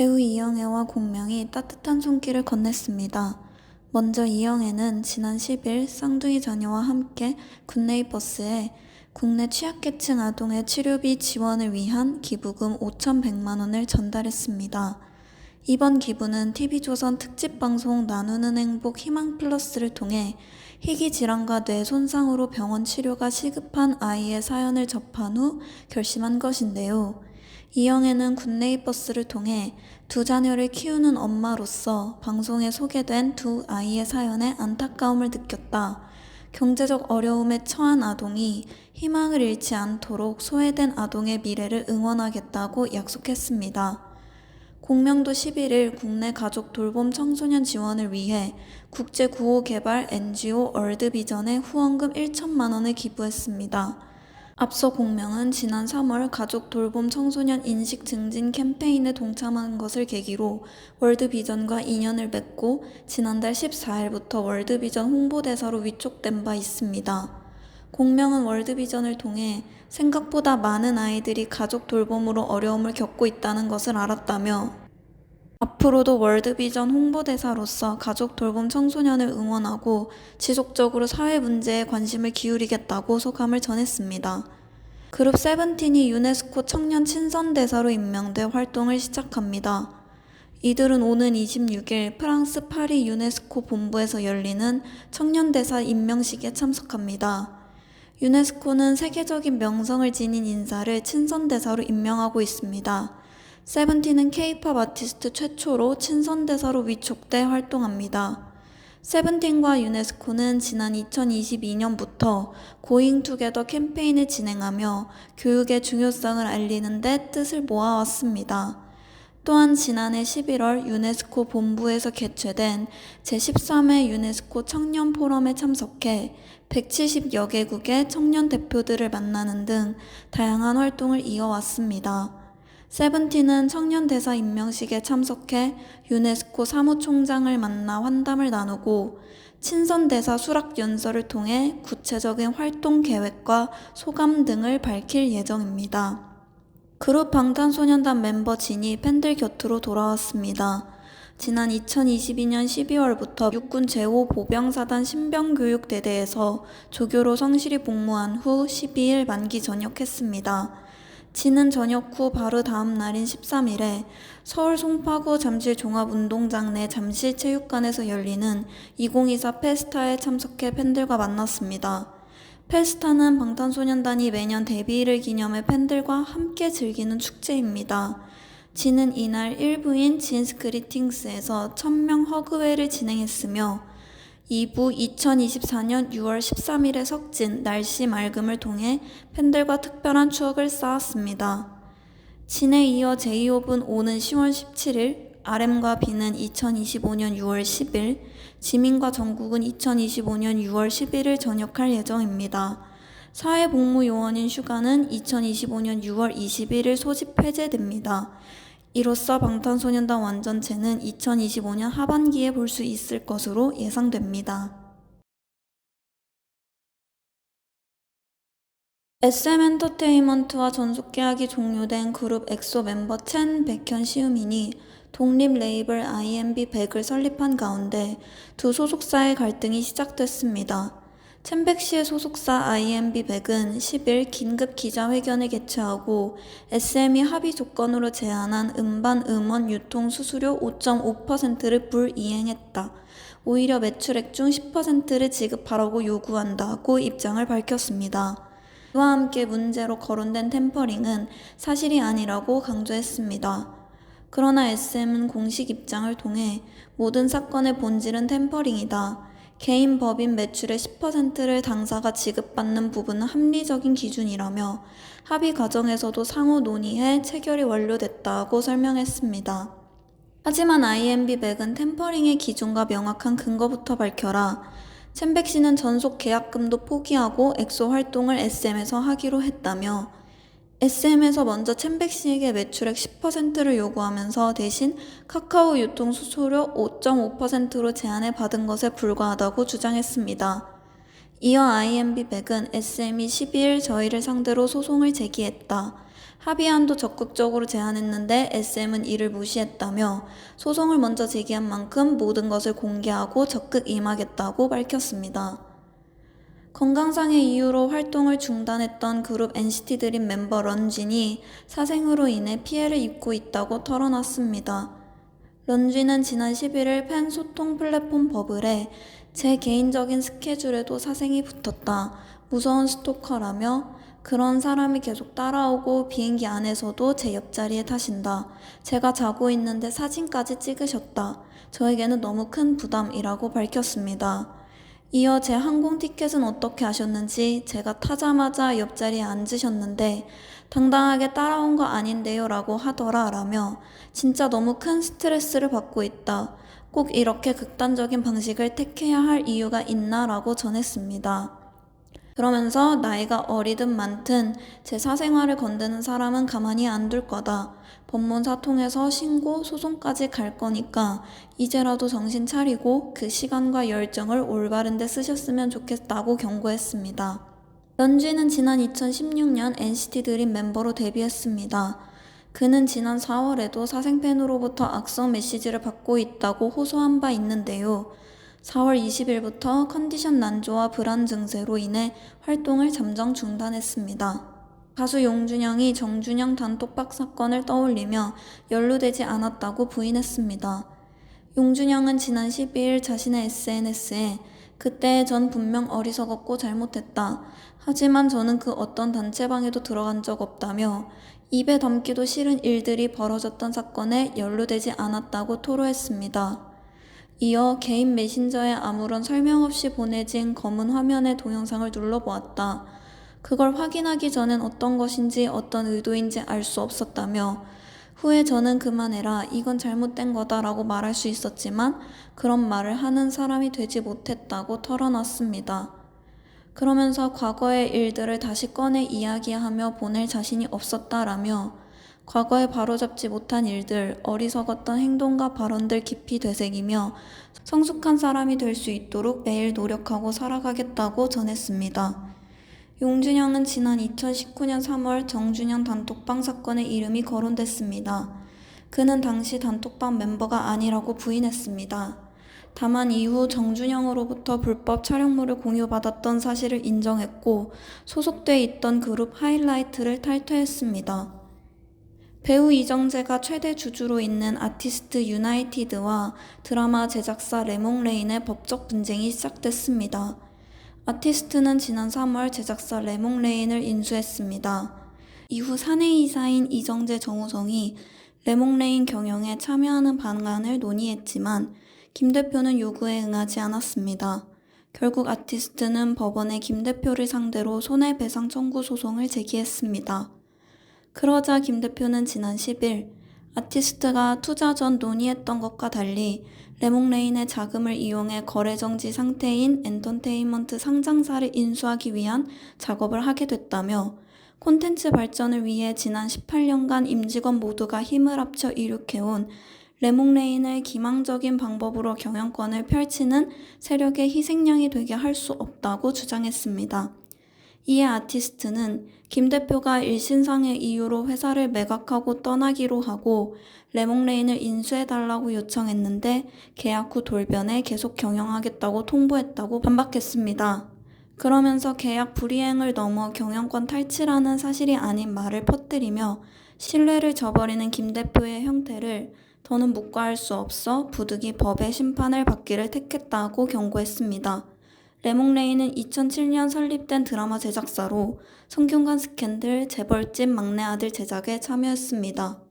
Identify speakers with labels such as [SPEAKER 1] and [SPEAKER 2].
[SPEAKER 1] 배우 이영애와 공명이 따뜻한 손길을 건넸습니다. 먼저 이영애는 지난 10일 쌍둥이 자녀와 함께 굿네이 버스에 국내 취약계층 아동의 치료비 지원을 위한 기부금 5,100만 원을 전달했습니다. 이번 기부는 TV조선 특집 방송 나누는 행복 희망 플러스를 통해 희귀 질환과 뇌 손상으로 병원 치료가 시급한 아이의 사연을 접한 후 결심한 것인데요. 이영애는 굿네이 버스를 통해 두 자녀를 키우는 엄마로서 방송에 소개된 두 아이의 사연에 안타까움을 느꼈다. 경제적 어려움에 처한 아동이 희망을 잃지 않도록 소외된 아동의 미래를 응원하겠다고 약속했습니다. 공명도 11일 국내 가족 돌봄 청소년 지원을 위해 국제 구호 개발 NGO 월드비전에 후원금 1천만 원을 기부했습니다. 앞서 공명은 지난 3월 가족 돌봄 청소년 인식 증진 캠페인에 동참한 것을 계기로 월드비전과 인연을 맺고 지난달 14일부터 월드비전 홍보대사로 위촉된 바 있습니다. 공명은 월드비전을 통해 생각보다 많은 아이들이 가족 돌봄으로 어려움을 겪고 있다는 것을 알았다며 앞으로도 월드비전 홍보대사로서 가족 돌봄 청소년을 응원하고 지속적으로 사회 문제에 관심을 기울이겠다고 소감을 전했습니다. 그룹 세븐틴이 유네스코 청년 친선대사로 임명돼 활동을 시작합니다. 이들은 오는 26일 프랑스 파리 유네스코 본부에서 열리는 청년대사 임명식에 참석합니다. 유네스코는 세계적인 명성을 지닌 인사를 친선대사로 임명하고 있습니다. 세븐틴은 케이팝 아티스트 최초로 친선 대사로 위촉돼 활동합니다. 세븐틴과 유네스코는 지난 2022년부터 고잉 투게더 캠페인을 진행하며 교육의 중요성을 알리는 데 뜻을 모아왔습니다. 또한 지난해 11월 유네스코 본부에서 개최된 제13회 유네스코 청년 포럼에 참석해 170여 개국의 청년 대표들을 만나는 등 다양한 활동을 이어왔습니다. 세븐틴은 청년 대사 임명식에 참석해 유네스코 사무총장을 만나 환담을 나누고 친선 대사 수락 연설을 통해 구체적인 활동 계획과 소감 등을 밝힐 예정입니다. 그룹 방탄소년단 멤버 진이 팬들 곁으로 돌아왔습니다. 지난 2022년 12월부터 육군 제5 보병사단 신병교육대대에서 조교로 성실히 복무한 후 12일 만기 전역했습니다. 진은 전역 후 바로 다음 날인 13일에 서울 송파구 잠실 종합운동장 내 잠실 체육관에서 열리는 2024 페스타에 참석해 팬들과 만났습니다. 페스타는 방탄소년단이 매년 데뷔를 기념해 팬들과 함께 즐기는 축제입니다. 진은 이날 일부인 진스 그리팅스에서 천명 허그회를 진행했으며 2부 2024년 6월 13일에 석진 날씨 맑음을 통해 팬들과 특별한 추억을 쌓았습니다. 진에 이어 제이홉은 오는 10월 17일, RM과 B는 2025년 6월 10일, 지민과 정국은 2025년 6월 11일 전역할 예정입니다. 사회복무요원인 슈가는 2025년 6월 21일 소집 해제됩니다. 이로써 방탄소년단 완전체는 2025년 하반기에 볼 수 있을 것으로 예상됩니다. SM엔터테인먼트와 전속 계약이 종료된 그룹 엑소 멤버 첸, 백현, 시우민이 독립 레이블 IMB 100을 설립한 가운데 두 소속사의 갈등이 시작됐습니다. 첸백 씨의 소속사 IMB 100은 10일 긴급 기자회견을 개최하고 SM이 합의 조건으로 제안한 음반 음원 유통 수수료 5.5%를 불이행했다. 오히려 매출액 중 10%를 지급하라고 요구한다고 입장을 밝혔습니다. 이와 함께 문제로 거론된 템퍼링은 사실이 아니라고 강조했습니다. 그러나 SM은 공식 입장을 통해 모든 사건의 본질은 템퍼링이다. 개인 법인 매출의 10%를 당사가 지급받는 부분은 합리적인 기준이라며 합의 과정에서도 상호 논의해 체결이 완료됐다고 설명했습니다. 하지만 IMB100은 템퍼링의 기준과 명확한 근거부터 밝혀라. 첸백 씨는 전속 계약금도 포기하고 엑소 활동을 SM에서 하기로 했다며 SM에서 먼저 첸백 씨에게 매출액 10%를 요구하면서 대신 카카오 유통 수수료 5.5%로 제한을 받은 것에 불과하다고 주장했습니다. 이어 IMB100은 SM이 12일 저희를 상대로 소송을 제기했다. 합의안도 적극적으로 제안했는데 SM은 이를 무시했다며 소송을 먼저 제기한 만큼 모든 것을 공개하고 적극 임하겠다고 밝혔습니다. 건강상의 이유로 활동을 중단했던 그룹 NCT 드림 멤버 런쥔이 사생으로 인해 피해를 입고 있다고 털어놨습니다. 런쥔은 지난 11일 팬 소통 플랫폼 버블에 제 개인적인 스케줄에도 사생이 붙었다. 무서운 스토커라며 그런 사람이 계속 따라오고 비행기 안에서도 제 옆자리에 타신다. 제가 자고 있는데 사진까지 찍으셨다. 저에게는 너무 큰 부담이라고 밝혔습니다. 이어 제 항공 티켓은 어떻게 하셨는지 제가 타자마자 옆자리에 앉으셨는데 당당하게 따라온 거 아닌데요 라고 하더라 라며 진짜 너무 큰 스트레스를 받고 있다. 꼭 이렇게 극단적인 방식을 택해야 할 이유가 있나 라고 전했습니다. 그러면서 나이가 어리든 많든 제 사생활을 건드는 사람은 가만히 안 둘 거다. 법문사 통해서 신고, 소송까지 갈 거니까 이제라도 정신 차리고 그 시간과 열정을 올바른 데 쓰셨으면 좋겠다고 경고했습니다. 런쥔은 지난 2016년 NCT 드림 멤버로 데뷔했습니다. 그는 지난 4월에도 사생팬으로부터 악성 메시지를 받고 있다고 호소한 바 있는데요. 4월 20일부터 컨디션 난조와 불안 증세로 인해 활동을 잠정 중단했습니다. 가수 용준영이 정준영 단톡방 사건을 떠올리며 연루되지 않았다고 부인했습니다. 용준영은 지난 12일 자신의 SNS에 그때 전 분명 어리석었고 잘못했다. 하지만 저는 그 어떤 단체방에도 들어간 적 없다며 입에 담기도 싫은 일들이 벌어졌던 사건에 연루되지 않았다고 토로했습니다. 이어 개인 메신저에 아무런 설명 없이 보내진 검은 화면의 동영상을 눌러보았다. 그걸 확인하기 전엔 어떤 것인지 어떤 의도인지 알 수 없었다며 후에 저는 그만해라 이건 잘못된 거다라고 말할 수 있었지만 그런 말을 하는 사람이 되지 못했다고 털어놨습니다. 그러면서 과거의 일들을 다시 꺼내 이야기하며 보낼 자신이 없었다라며 과거에 바로잡지 못한 일들, 어리석었던 행동과 발언들 깊이 되새기며 성숙한 사람이 될 수 있도록 매일 노력하고 살아가겠다고 전했습니다. 용준영은 지난 2019년 3월 정준영 단톡방 사건에 이름이 거론됐습니다. 그는 당시 단톡방 멤버가 아니라고 부인했습니다. 다만 이후 정준영으로부터 불법 촬영물을 공유받았던 사실을 인정했고 소속돼 있던 그룹 하이라이트를 탈퇴했습니다. 배우 이정재가 최대 주주로 있는 아티스트 유나이티드와 드라마 제작사 레몽레인의 법적 분쟁이 시작됐습니다. 아티스트는 지난 3월 제작사 레몽레인을 인수했습니다. 이후 사내이사인 이정재 정우성이 레몽레인 경영에 참여하는 방안을 논의했지만 김 대표는 요구에 응하지 않았습니다. 결국 아티스트는 법원에 김 대표를 상대로 손해배상 청구 소송을 제기했습니다. 그러자 김 대표는 지난 10일 아티스트가 투자 전 논의했던 것과 달리 레몽레인의 자금을 이용해 거래 정지 상태인 엔터테인먼트 상장사를 인수하기 위한 작업을 하게 됐다며 콘텐츠 발전을 위해 지난 18년간 임직원 모두가 힘을 합쳐 이룩해온 레몽레인을 기망적인 방법으로 경영권을 펼치는 세력의 희생양이 되게 할 수 없다고 주장했습니다. 이에 아티스트는 김 대표가 일신상의 이유로 회사를 매각하고 떠나기로 하고 레몽레인을 인수해달라고 요청했는데 계약 후 돌변해 계속 경영하겠다고 통보했다고 반박했습니다. 그러면서 계약 불이행을 넘어 경영권 탈취라는 사실이 아닌 말을 퍼뜨리며 신뢰를 저버리는 김 대표의 형태를 더는 묵과할 수 없어 부득이 법의 심판을 받기를 택했다고 경고했습니다. 레몽레이는 2007년 설립된 드라마 제작사로 성균관 스캔들, 재벌집 막내 아들 제작에 참여했습니다.